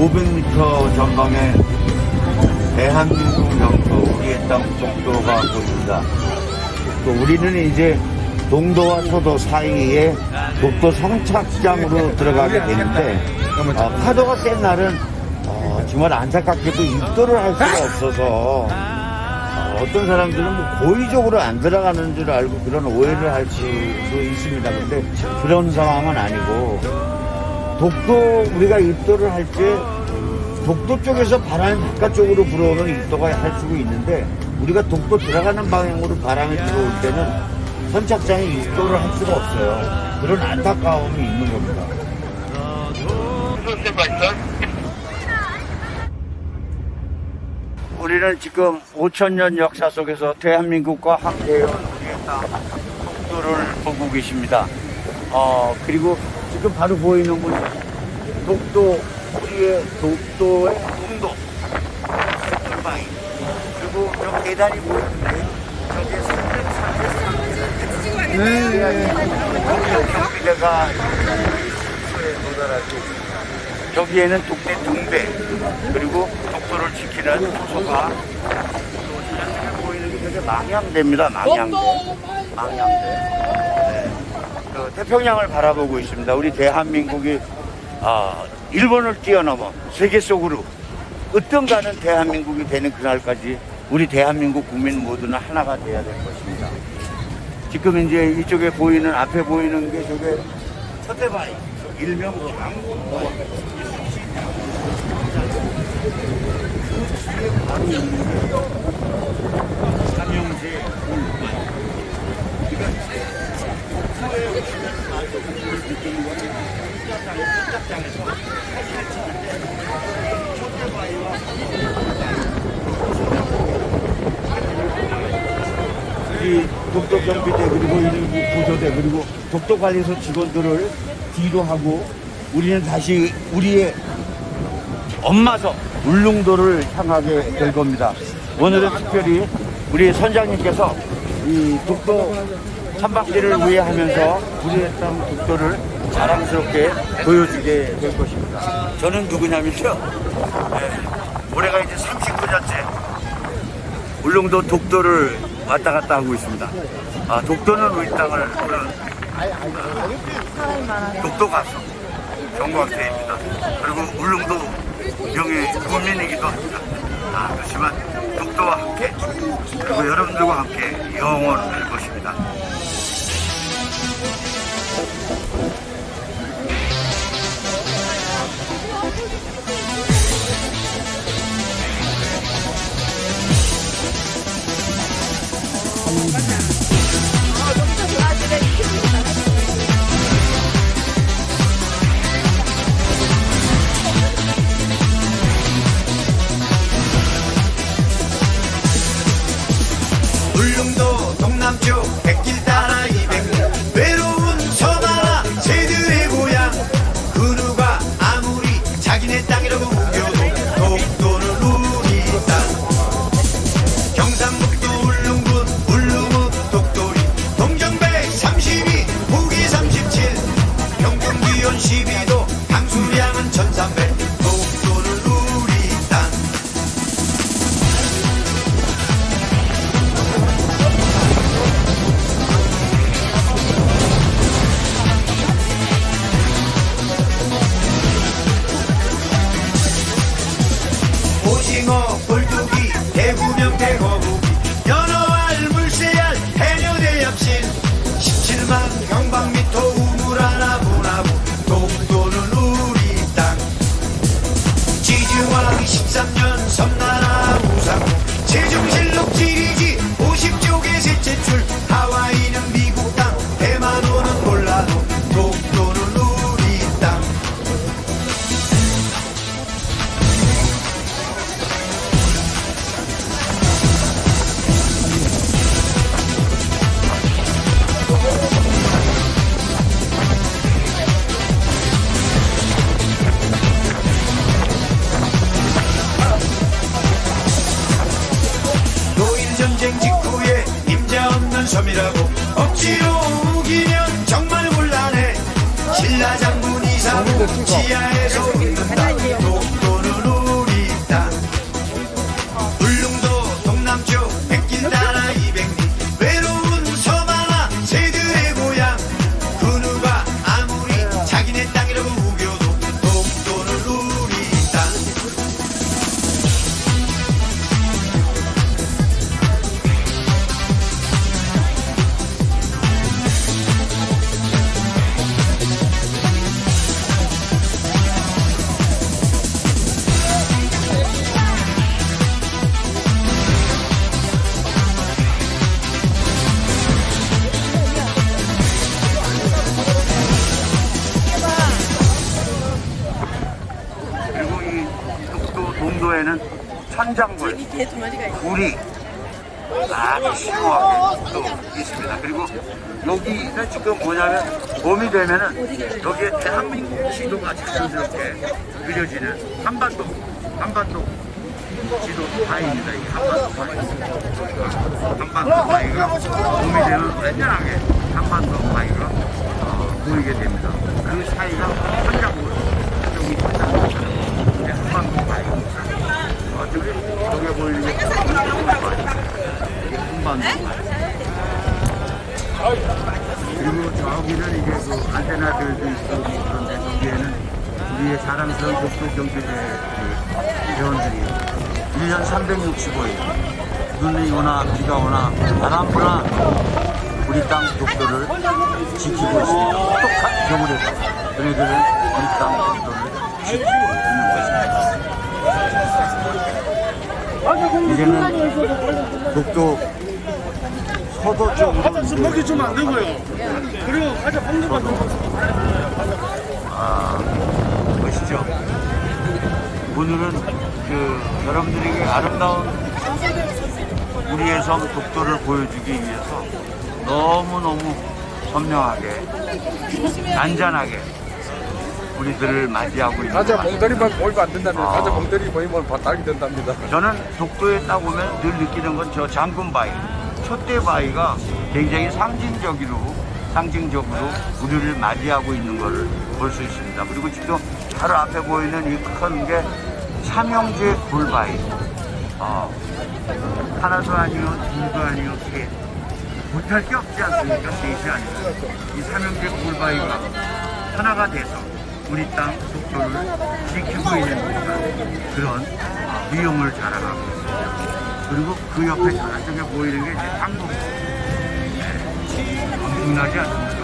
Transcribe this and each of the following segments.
500m 전방에 대한민국 영토, 우리의 땅 독도가 보입니다. 또 우리는 이제 동도와 서도 사이에 독도 성착장으로 들어가게 되는데 어, 파도가 센 날은 어, 정말 안타깝게도 입도를 할 수가 없어서 어, 어떤 사람들은 뭐 고의적으로 안 들어가는 줄 알고 그런 오해를 할 수도 있습니다. 근데 그런 상황은 아니고 독도 우리가 입도를 할 때 독도 쪽에서 바람이 바깥쪽으로 불어오면 입도가 할 수가 있는데 우리가 독도 들어가는 방향으로 바람이 들어올 때는 선착장에 입도를 할 수가 없어요. 그런 안타까움이 있는 겁니다. 우리는 지금 5천년 역사 속에서 대한민국과 땅 독도를 보고 계십니다. 어, 그리고 지금 바로 보이는 분이 독도, 우리의 독도의 동도, 돌방이. 그리고 저 계단이 보이는데, 저기에 330, 네. 경비대가 수에 도달하고 있습니다. 저기에는 독대 등배, 그리고 독도를 지키는 저쪽에 보이는 게 저게 망향대입니다. 망향대. 망향대. 네. 그 태평양을 바라보고 있습니다. 우리 대한민국이 아, 일본을 뛰어넘어 세계 속으로 어떤가는 대한민국이 되는 그날까지 우리 대한민국 국민 모두는 하나가 돼야 될 것입니다. 지금 이제 이쪽에 보이는 앞에 보이는 게 저게 첫대바위 일명 장군바위 있는 게 삼형제 후에 오시면 아주 그걸 느끼는 거는 식자장에 식자장에서 사진을 찍는데 첫대바위와 이 독도 경비대 그리고 이 구조대 그리고 독도 관리소 직원들을 뒤로 하고 우리는 다시 우리의 엄마서 울릉도를 향하게 될 겁니다. 오늘은 특별히 우리 선장님께서 이 독도 삼박지를 위해 하면서 우리의 땅 독도를 자랑스럽게 보여주게 될 것입니다. 저는 누구냐면요. 네, 올해가 이제 39년째 울릉도 독도를 왔다 갔다 하고 있습니다. 아, 독도는 우리 땅을 그런 아, 독도 가수 정광태입니다. 그리고 울릉도 명예 국민이기도 합니다. 아, 그렇지만 독도와 함께 그리고 여러분들과 함께 영원할 것입니다. man, 전쟁 직후에 임자 없는 섬이라고 억지로 우기면 정말 곤란해. 신라 장군 이사고 지하에서 우리 아주 심오하게 또 있습니다. 그리고 여기는 지금 뭐냐면 봄이 되면은 여기에 대한민국 지도가 자연스럽게 그려지는 한반도, 한반도 지도 바위입니다. 이 한반도 바위. 한반도 바위가 봄이 되면 완전하게 한반도 바위가 어, 보이게 됩니다. 그 사이가 경제대 그 회원들이 1년 365일 눈이 오나 비가 오나 바람 부나 우리 땅 독도를 지키고 있습니다. 똑똑한 겨울에도 그네들은 우리 땅 독도를 지키고 있는 것입니다. 이제는 독도 서도 쪽으로 화장실 먹이 주면 안 되고요. 그리고 가자 홍보만 좀. 보시죠. 오늘은 그 여러분들에게 아름다운 우리의 섬 독도를 보여주기 위해서 너무너무 선명하게 잔잔하게 우리들을 맞이하고 있는 가자. 봉다리만 보이면 안 된다면 아. 가자 봉다리 보이면 바닥이 된답니다. 저는 독도에 딱 오면 늘 느끼는 건 저 장군바위, 촛대바위가 굉장히 상징적으로, 상징적으로 우리를 맞이하고 있는 것을 볼 수 있습니다. 그리고 지금 바로 앞에 보이는 이 큰 게 삼형제 굴바위. 어, 하나도 아니요, 둘도 아니요, 셋. 못할 게 없지 않습니까? 셋이 아니면. 이 삼형제 굴바위가 하나가 돼서 우리 땅 독도를 지키고 있는 그런 위용을 자랑하고 있습니다. 그리고 그 옆에 저쪽에 보이는 게 이제 한국. 네. 엄청나지 않습니까?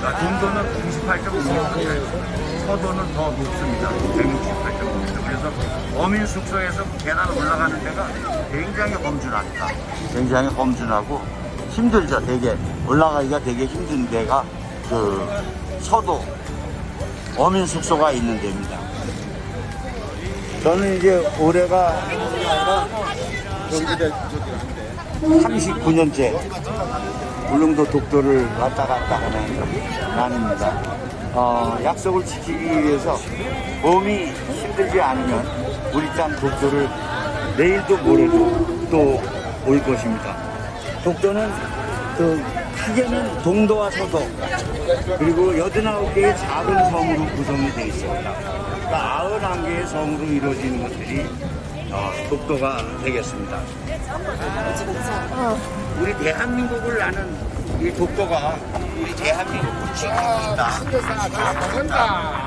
자, 동도는 98.5m, 서도는 더 높습니다. 168.5m. 그래서 어민 숙소에서 계단 올라가는 데가 굉장히 험준합니다. 굉장히 험준하고 힘들죠, 되게. 올라가기가 되게 힘든 데가 그 서도 어민 숙소가 있는 데입니다. 저는 이제 올해가 39년째 울릉도 독도를 왔다 갔다 하는 난입니다. 어, 약속을 지키기 위해서 몸이 힘들지 않으면 우리 땅 독도를 내일도 모레도 또 올 것입니다. 독도는 그 크게는 동도와 서도 그리고 89개의 작은 섬으로 구성이 되어 있습니다. 그러니까 91개의 섬으로 이루어지는 것들이 어, 독도가 되겠습니다. 우리 대한민국을 나는 이 독도가 우리 대한민국을 지키고 있다.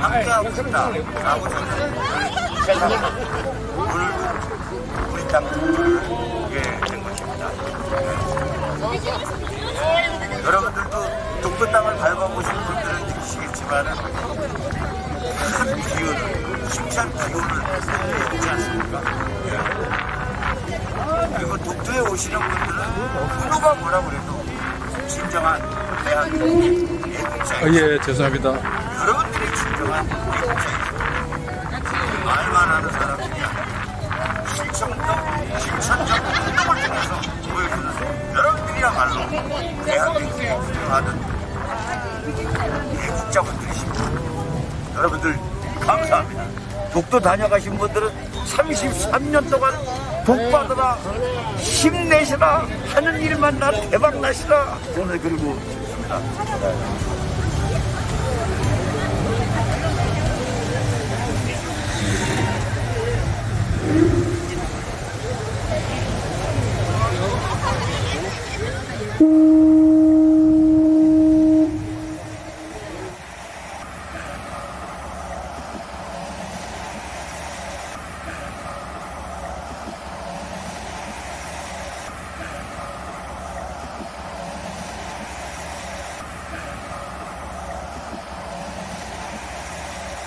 함께하고 있다. 라고 저는. 오늘도 우리 땅 독도를 보게 된 것입니다. 여러분들도 독도 땅을 밟아보신 분들은 느끼시겠지만 큰 기운을, 힘찬 기운을 얻지 않습니까? 예. 그리고 독도에 오시는 분들은 누가 뭐라 그래도 진정한 대한민국 애국자입니다. 예 죄송합니다. 여러분들이 진정한 애국자 독도 다녀가신 분들은 33년 동안 복 받으라 힘내시라 하는 일만 나 대박 나시라 오늘 그리고 있습니다. 음.